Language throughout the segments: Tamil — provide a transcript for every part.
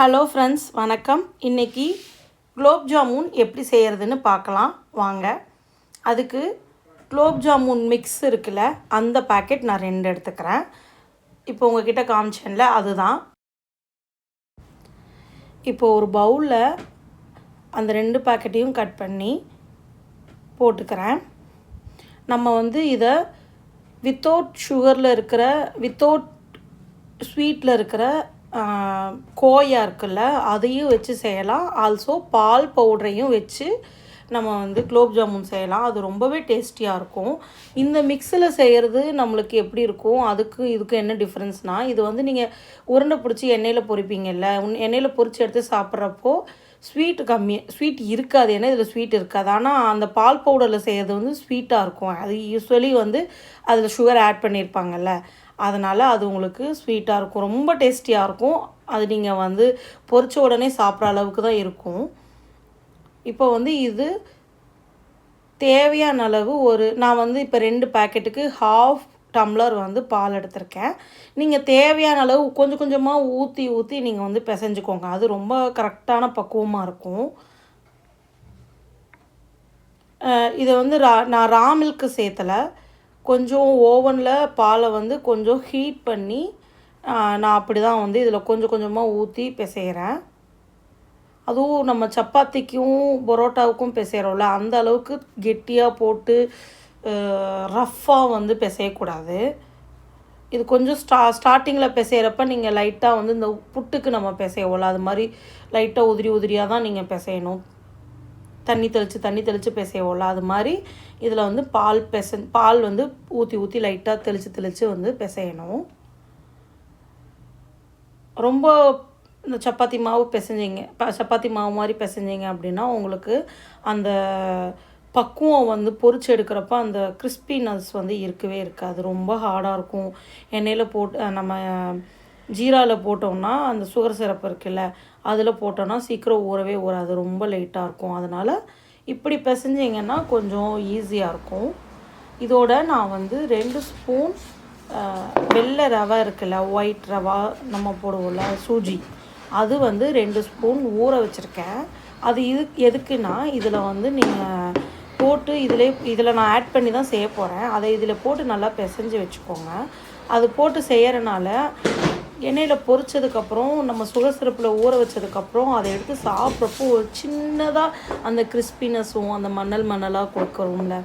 ஹலோ ஃப்ரெண்ட்ஸ் வணக்கம். இன்றைக்கி குலோப் ஜாமுன் எப்படி செய்கிறதுன்னு பார்க்கலாம். வாங்க. அதுக்கு குலோப் ஜாமுன் மிக்ஸ் இருக்குல்ல அந்த பாக்கெட் நான் ரெண்டு எடுத்துக்கிறேன். இப்போ உங்ககிட்ட காமிச்சேன்ல அதுதான். இப்போ ஒரு பவுலில் அந்த ரெண்டு பாக்கெட்டையும் கட் பண்ணி போட்டுக்கிறேன். நம்ம வந்து இதை வித்தவுட் சுகரில் இருக்கிற வித்தவுட் ஸ்வீட்டில் இருக்கிற கோயா இருக்குல்ல அதையும் வச்சு செய்யலாம். ஆல்சோ பால் பவுடரையும் வச்சு நம்ம வந்து குலோப் ஜாமுன் செய்யலாம். அது ரொம்பவே டேஸ்டியாக இருக்கும். இந்த மிக்ஸில் செய்கிறது நம்மளுக்கு எப்படி இருக்கும்? அதுக்கு இதுக்கு என்ன டிஃப்ரென்ஸ்னால் இது வந்து நீங்கள் உருண்டை பிடிச்சி எண்ணெயில் பொறிப்பீங்கல்ல உன் எண்ணெயில் பொரிச்சு எடுத்து சாப்பிட்றப்போ ஸ்வீட் கம்மி ஸ்வீட் இருக்காது. ஏன்னா இதில் ஸ்வீட் இருக்காது. ஆனால் அந்த பால் பவுடரில் செய்கிறது வந்து ஸ்வீட்டாக இருக்கும். அது யூஸ்வலி வந்து அதில் சுகர் ஆட் பண்ணியிருப்பாங்கல்ல அதனால் அது உங்களுக்கு ஸ்வீட்டாக இருக்கும். ரொம்ப டேஸ்டியாக இருக்கும். அது நீங்கள் வந்து பொறிச்ச உடனே சாப்பிட்ற அளவுக்கு தான் இருக்கும். இப்போ வந்து இது தேவையான அளவு ஒரு நான் வந்து இப்போ ரெண்டு பேக்கெட்டுக்கு ஹாஃப் டம்ளர் வந்து பால் எடுத்திருக்கேன். நீங்கள் தேவையான அளவு கொஞ்சம் கொஞ்சமாக ஊற்றி ஊற்றி நீங்கள் வந்து பிசைஞ்சுக்கோங்க. அது ரொம்ப கரெக்டான பக்குவமாக இருக்கும். இதை வந்து ரா நான் ரா மில்க்கு சேர்த்தலை. கொஞ்சம் ஓவனில் பாலை வந்து கொஞ்சம் ஹீட் பண்ணி நான் அப்படி தான் வந்து இதில் கொஞ்சம் கொஞ்சமாக ஊற்றி பிசைகிறேன் அதுவும் நம்ம சப்பாத்திக்கும் பரோட்டாவுக்கும் பிசைகிறோம்ல அந்த அளவுக்கு கெட்டியாக போட்டு ரஃப்பாக வந்து பிசையக்கூடாது. இது கொஞ்சம் ஸ்டா ஸ்டார்டிங்கில் பிசைகிறப்ப நீங்கள் லைட்டாக வந்து இந்த புட்டுக்கு நம்ம பிசைவோம்ல அது மாதிரி லைட்டாக உதிரி உதிரியாக தான் நீங்கள் பிசையணும். தண்ணி தெளித்து தண்ணி தெளித்து பிசைவோம்ல அது மாதிரி இதில் வந்து பால் பிசை பால் வந்து ஊற்றி ஊற்றி லைட்டாக தெளித்து தெளித்து வந்து பிசையணும். ரொம்ப இந்த சப்பாத்தி மாவு பிசைஞ்சிங்க ப- சப்பாத்தி மாவு மாதிரி பிசைஞ்சிங்க அப்படின்னா உங்களுக்கு அந்த பக்குவம் வந்து பொறிச்சு எடுக்கிறப்ப அந்த கிறிஸ்பினஸ் வந்து இருக்கவே இருக்காது. ரொம்ப ஹார்டாக இருக்கும். எண்ணெயில் போட்டு நம்ம ஜீராவில் போட்டோம்னா அந்த சுகர் சிரப்பு இருக்குல்ல அதில் போட்டோம்னா சீக்கிரம் ஊறவே ஊறாது ரொம்ப லேட்டாக இருக்கும். அதனால் இப்படி பிசைஞ்சிங்கன்னா கொஞ்சம் ஈஸியாக இருக்கும். இதோட நான் வந்து ரெண்டு ஸ்பூன் வெள்ளை ரவை இருக்குல்ல ஒயிட் ரவா நம்ம போடுவோம்ல சூஜி. அது வந்து ரெண்டு ஸ்பூன் ஊற வச்சுருக்கேன். அது இது எதுக்குன்னா இதில் வந்து நீங்கள் போட்டு இதிலே இதில் நான் ஆட் பண்ணி தான் செய்ய போகிறேன் அதை இதில் போட்டு நல்லா பிசைஞ்சு வச்சுக்கோங்க. அது போட்டு செய்கிறனால எண்ணெயில் பொரிச்சதுக்கப்புறம் நம்ம சுகர் ஊற வச்சதுக்கப்புறம் அதை எடுத்து சாப்பிட்றப்போ ஒரு சின்னதாக அந்த கிறிஸ்பினஸும் அந்த மணல் மணலாக கொடுக்குறோம்ல.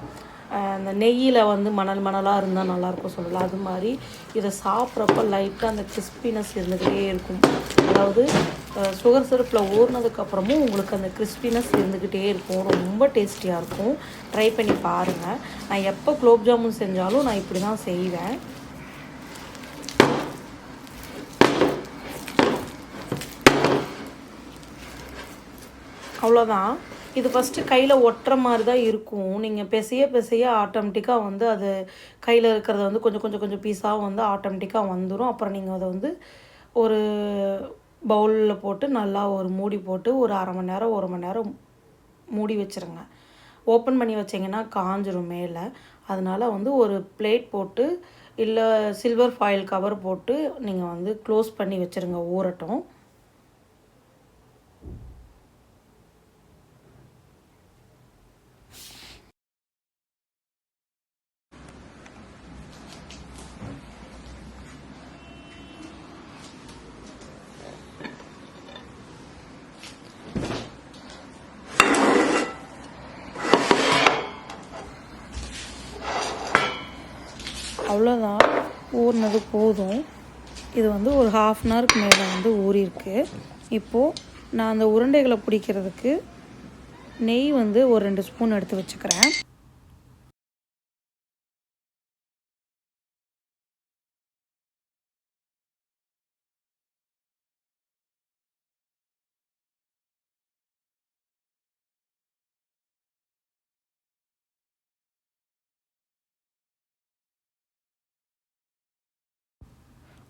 அந்த நெய்யில் வந்து மணல் மணலாக இருந்தால் நல்லாயிருக்கும் சொல்லலாம் அது மாதிரி இதை சாப்பிட்றப்ப லைட்டாக அந்த கிறிஸ்பினஸ் இருந்துக்கிட்டே இருக்கும். அதாவது சுகர் சிரப்பில் ஊறினதுக்கப்புறமும் உங்களுக்கு அந்த கிறிஸ்பினஸ் இருந்துக்கிட்டே இருக்கும். ரொம்ப டேஸ்டியாக இருக்கும். ட்ரை பண்ணி பாருங்கள் நான் எப்போ குலோப் ஜாமுன் செஞ்சாலும் நான் இப்படி தான் செய்வேன். அவ்வளோதான் இது ஃபஸ்ட்டு கையில் ஒட்டுற மாதிரி தான் இருக்கும். நீங்கள் பிசைய பிசைய ஆட்டோமேட்டிக்காக வந்து அது கையில் இருக்கிறத வந்து கொஞ்சம் கொஞ்சம் கொஞ்சம் பீஸாக வந்து ஆட்டோமேட்டிக்காக வந்துடும் அப்புறம் நீங்கள் அதை வந்து ஒரு பவுலில் போட்டு நல்லா ஒரு மூடி போட்டு ஒரு அரை மணி நேரம் ஒரு மணி நேரம் மூடி வச்சுருங்க. ஓப்பன் பண்ணி வச்சிங்கன்னா காஞ்சிரும் மேலே. அதனால் வந்து ஒரு பிளேட் போட்டு இல்லை சில்வர் ஃபாயில் கவர் போட்டு நீங்கள் வந்து க்ளோஸ் பண்ணி வச்சுருங்க. ஊறட்டும். அவ்வளோதான் ஊறினது போதும். இது வந்து ஒரு ஹாஃப் அன் ஹவருக்கு மேலே வந்து ஊறியிருக்கு இப்போது நான் அந்த உருண்டைகளை பிடிக்கிறதுக்கு நெய் வந்து ஒரு ரெண்டு ஸ்பூன் எடுத்து வச்சுக்கிறேன்.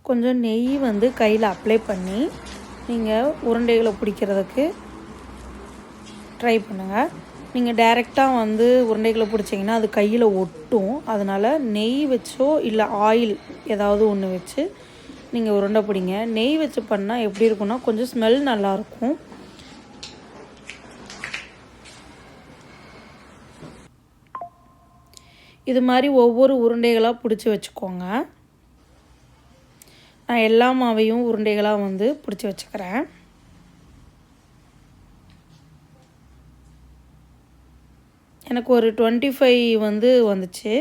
கொஞ்சம் நெய் வந்து கையில் அப்ளை பண்ணி நீங்கள் உருண்டைகளை பிடிக்கிறதுக்கு ட்ரை பண்ணுங்கள் நீங்கள் டைரெக்டாக வந்து உருண்டைகளை பிடிச்சிங்கன்னா அது கையில் ஒட்டும். அதனால் நெய் வச்சோ இல்லை ஆயில் ஏதாவது ஒன்று வச்சு நீங்கள் உருண்டை பிடிங்க. நெய் வச்சு பண்ணால் எப்படி இருக்கும்னா கொஞ்சம் ஸ்மெல் நல்லாயிருக்கும் இது மாதிரி ஒவ்வொரு உருண்டைகளாக பிடிச்சி வச்சுக்கோங்க. நான் எல்லா மாவையும் உருண்டைகளாக வந்து பிடிச்சி வச்சுக்கிறேன். எனக்கு ஒரு டுவெண்ட்டி ஃபைவ் வந்து வந்துச்சு.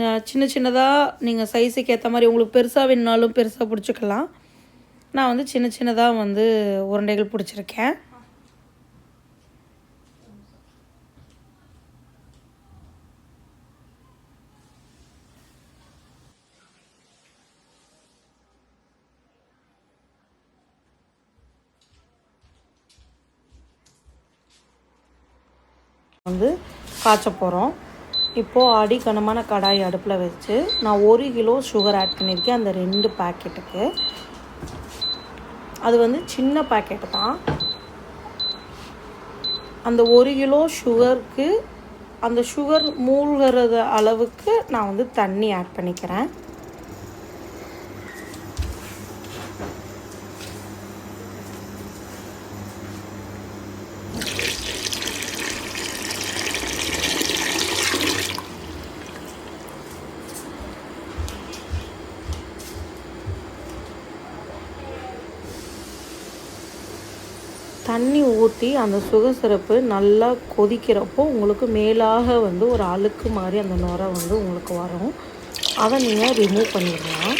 நான் சின்ன சின்னதாக நீங்கள் சைஸுக்கு ஏற்ற மாதிரி உங்களுக்கு பெருசாக வேணுனாலும் பெருசாக பிடிச்சிக்கலாம். நான் வந்து சின்ன சின்னதாக வந்து உருண்டைகள் பிடிச்சிருக்கேன். வந்து காய்ச்ச போகிறோம் இப்போது அடிக்கனமான கடாய் அடுப்பில் வச்சு நான் ஒரு கிலோ சுகர் ஆட் பண்ணியிருக்கேன் அந்த ரெண்டு பேக்கெட்டுக்கு அது வந்து சின்ன பேக்கெட்டு தான். அந்த ஒரு கிலோ சுகருக்கு அந்த சுகர் மூழ்கிறது அளவுக்கு நான் வந்து தண்ணி ஆட் பண்ணிக்கிறேன். தண்ணி ஊற்றி அந்த சுகர் சிறப்பு நல்லா கொதிக்கிறப்போ உங்களுக்கு மேலாக வந்து ஒரு அழுக்கு மாதிரி அந்த நுரை வந்து உங்களுக்கு வரும். அதை நீங்கள் ரிமூவ் பண்ணிடலாம்.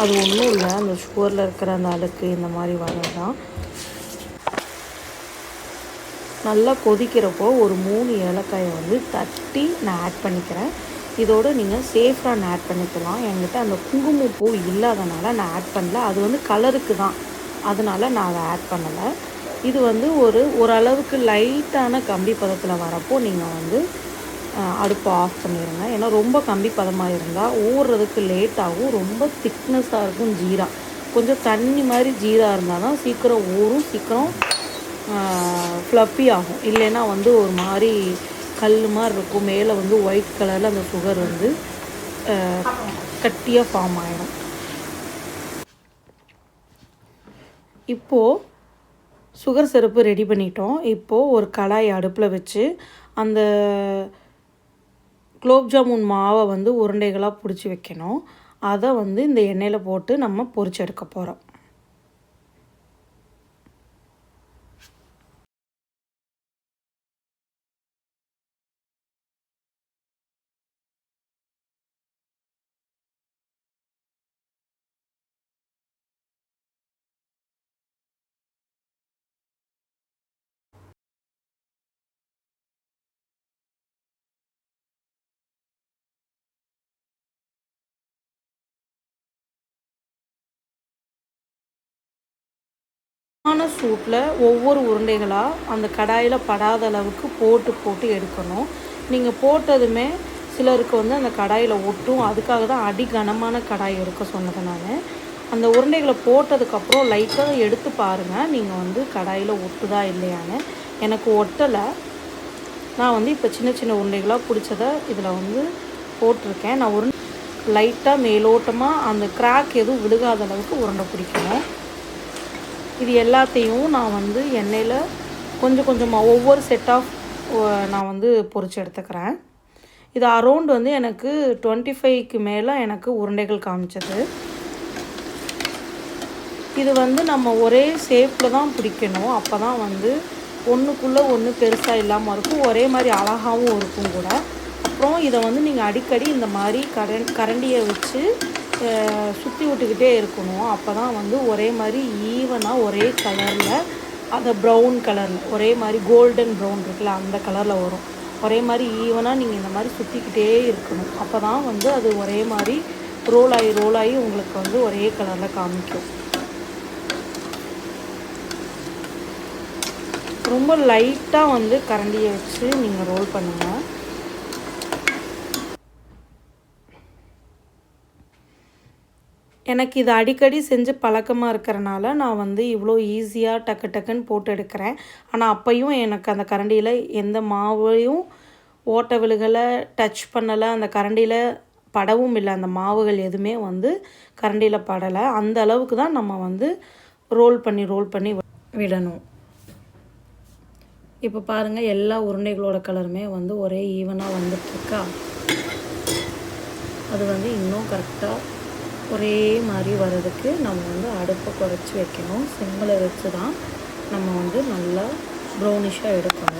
அது ஒன்றும் இல்லை. அந்த சுகரில் இருக்கிற அந்த அழுக்கு இந்த மாதிரி வரதான் நல்லா கொதிக்கிறப்போ ஒரு மூணு ஏலக்காயை வந்து தட்டி நான் ஆட் பண்ணிக்கிறேன். இதோடு நீங்கள் சேஃப்ரான் ஆட் பண்ணிக்கலாம். என்கிட்ட அந்த குங்குமப்பூ இல்லாதனால நான் ஆட் பண்ணல. அது வந்து கலருக்கு தான். அதனால் நான் அதை ஆட் பண்ணலை. இது வந்து ஒரு ஓரளவுக்கு லைட்டான கம்பி பதத்தில் வரப்போ நீங்கள் வந்து அடுப்பை ஆஃப் பண்ணிடுங்க ஏன்னா ரொம்ப கம்பி பதமாக இருந்தால் ஊறுறதுக்கு லேட் ஆகும். ரொம்ப திக்னஸாக இருக்கும் ஜீரா. கொஞ்சம் தண்ணி மாதிரி ஜீரா இருந்தால் தான் சீக்கிரம் ஊறும் சீக்கிரம் ஃப்ளப்பி ஆகும். இல்லைன்னா வந்து ஒரு மாதிரி கல் மாதிரி இருக்கும். மேலே வந்து ஒயிட் கலரில் அந்த சுகர் வந்து கட்டியாக ஃபார்ம் ஆகிடும் இப்போது சுகர் சிரப்பு ரெடி பண்ணிட்டோம். இப்போது ஒரு கடாய் அடுப்பில் வச்சு அந்த குலோப் ஜாமுன் மாவை வந்து உருண்டைகளாக பிடிச்சி வைக்கணும். அதை வந்து இந்த எண்ணெயில் போட்டு நம்ம பொரிச்சு எடுக்க போகிறோம் ஆன சூட்டில் ஒவ்வொரு உருண்டைகளாக அந்த கடாயில் படாத அளவுக்கு போட்டு போட்டு எடுக்கணும். நீங்கள் போட்டதுமே சிலருக்கு வந்து அந்த கடாயில் ஒட்டும். அதுக்காக தான் அடி கனமான கடாய் எடுக்க சொன்னது நான். அந்த உருண்டைகளை போட்டதுக்கப்புறம் லைட்டாக எடுத்து பாருங்கள் நீங்கள் வந்து கடாயில் ஒட்டுதா இல்லையான்னு. எனக்கு ஒட்டலை. நான் வந்து இப்போ சின்ன சின்ன உருண்டைகளாக பிடிச்சதை இதில் வந்து போட்டிருக்கேன். நான் உருண்டை லைட்டாக மேலோட்டமாக அந்த கிராக் எதுவும் விழுகாத அளவுக்கு உருண்டை பிடிக்கணும். இது எல்லாத்தையும் நான் வந்து எண்ணெயில் கொஞ்சம் கொஞ்சமாக ஒவ்வொரு செட் ஆஃப் நான் வந்து பொறிச்சு எடுத்துக்கிறேன். இது அரௌண்ட் வந்து எனக்கு டுவெண்ட்டி ஃபைவ்க்கு மேலே எனக்கு உருண்டைகள் காமிச்சது. இது வந்து நம்ம ஒரே ஷேப்பில் தான் பிடிக்கணும். அப்போ தான் வந்து ஒன்றுக்குள்ளே ஒன்று பெருசாக இல்லாமல் இருக்கும். ஒரே மாதிரி அழகாகவும் இருக்கும் கூட. அப்புறம் இதை வந்து நீங்கள் அடிக்கடி இந்த மாதிரி கரண் கரண்டியை வச்சு சுற்றி விட்டுக்கிட்டே இருக்கணும். அப்போ தான் வந்து ஒரே மாதிரி ஈவனாக ஒரே கலரில் அந்த ப்ரௌன் கலரில் ஒரே மாதிரி கோல்டன் ப்ரௌன் இருக்குல்ல அந்த கலரில் வரும். ஒரே மாதிரி ஈவனாக நீங்கள் இந்த மாதிரி சுற்றிக்கிட்டே இருக்கணும். அப்போ தான் வந்து அது ஒரே மாதிரி ரோல் ஆகி ரோல் ஆகி உங்களுக்கு வந்து ஒரே கலரில் காமிக்கும். ரொம்ப லைட்டாக வந்து கரண்டியை வச்சு நீங்கள் ரோல் பண்ணுங்கள் எனக்கு இது அடிக்கடி செஞ்சு பழக்கமாக இருக்கிறனால நான் வந்து இவ்வளோ ஈஸியாக டக்கு டக்குன்னு போட்டு எடுக்கிறேன். ஆனால் அப்பையும் எனக்கு அந்த கரண்டியில் எந்த மாவையும் ஓட்ட விழுகலை டச் பண்ணலை அந்த கரண்டியில் படவும் இல்லை அந்த மாவுகள் எதுவுமே வந்து கரண்டியில் படலை. அந்த அளவுக்கு தான் நம்ம வந்து ரோல் பண்ணி ரோல் பண்ணி விடணும். இப்போ பாருங்கள் எல்லா உருண்டைகளோட கலருமே வந்து ஒரே ஈவனாக வந்துட்டுருக்கா அது வந்து இன்னும் கரெக்டாக ஒரே மாதிரி வர்றதுக்கு நம்ம வந்து அடுப்பை குறைச்சி வைக்கணும். சிம்மில் வச்சு தான் நம்ம வந்து நல்லா ப்ரௌனிஷாக எடுக்கணும்.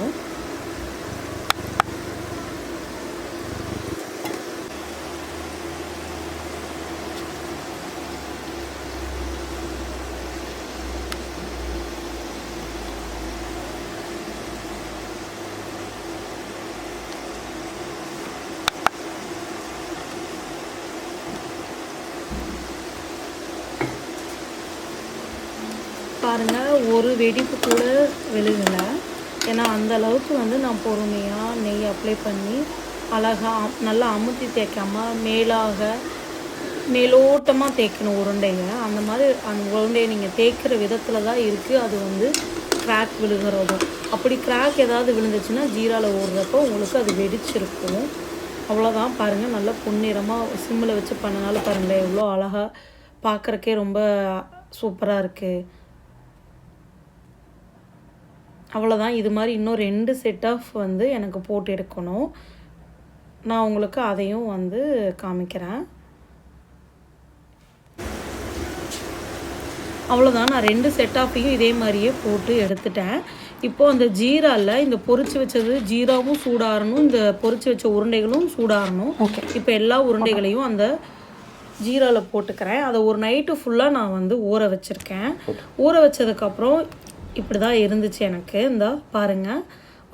பாருங்கள் ஒரு வெடிப்பு கூட விழுகலை. ஏன்னா அந்த அளவுக்கு வந்து நான் பொறுமையாக நெய் அப்ளை பண்ணி அழகாக நல்லா அமுத்தி தேய்க்காமல் மேலாக மேலோட்டமாக தேய்க்கணும் உருண்டையை. அந்த மாதிரி அந்த உருண்டையை நீங்கள் தேய்க்கிற விதத்தில் தான் இருக்குது அது வந்து கிராக் விழுகிறதும். அப்படி கிராக் ஏதாவது விழுந்துச்சுன்னா ஜீராவில் ஓடுறப்போ உங்களுக்கு அது வெடிச்சிருக்கும். அவ்வளோதான் பாருங்கள் நல்லா பொன்னிறமாக சிம்மில் வச்சு பண்ணனால பாருங்களேன் எவ்வளோ அழகாக பார்க்குறக்கே ரொம்ப சூப்பராக இருக்குது அவ்வளோதான் இது மாதிரி இன்னும் ரெண்டு செட் ஆஃப் வந்து எனக்கு போட்டு எடுக்கணும். நான் உங்களுக்கு அதையும் வந்து காமிக்கிறேன். அவ்வளோதான் நான் ரெண்டு செட் ஆஃபையும் இதே மாதிரியே போட்டு எடுத்துட்டேன். இப்போது அந்த ஜீராவில் இந்த பொரிச்சு வச்சது ஜீராவும் சூடாகணும் இந்த பொரிச்சு வச்ச உருண்டைகளும் சூடாகணும் ஓகே இப்போ எல்லா உருண்டைகளையும் அந்த ஜீராவில் போட்டுக்கிறேன். அதை ஒரு நைட்டு ஃபுல்லாக நான் வந்து ஊற வச்சுருக்கேன். ஊற வச்சதுக்கப்புறம் இப்படி தான் இருந்துச்சு எனக்கு. இந்த பாருங்கள்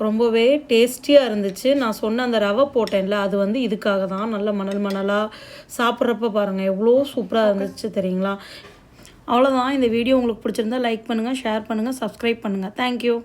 ரொம்பவே டேஸ்டியாக இருந்துச்சு. நான் சொன்ன அந்த ரவை போட்டேன்ல அது வந்து இதுக்காக தான் நல்ல மணல் மணலாக சாப்பிட்றப்ப பாருங்கள் எவ்வளோ சூப்பராக இருந்துச்சு தெரியுங்களா? அவ்வளோதான் இந்த வீடியோ உங்களுக்கு பிடிச்சிருந்தா லைக் பண்ணுங்கள் ஷேர் பண்ணுங்கள் சப்ஸ்கிரைப் பண்ணுங்கள் தேங்க்யூ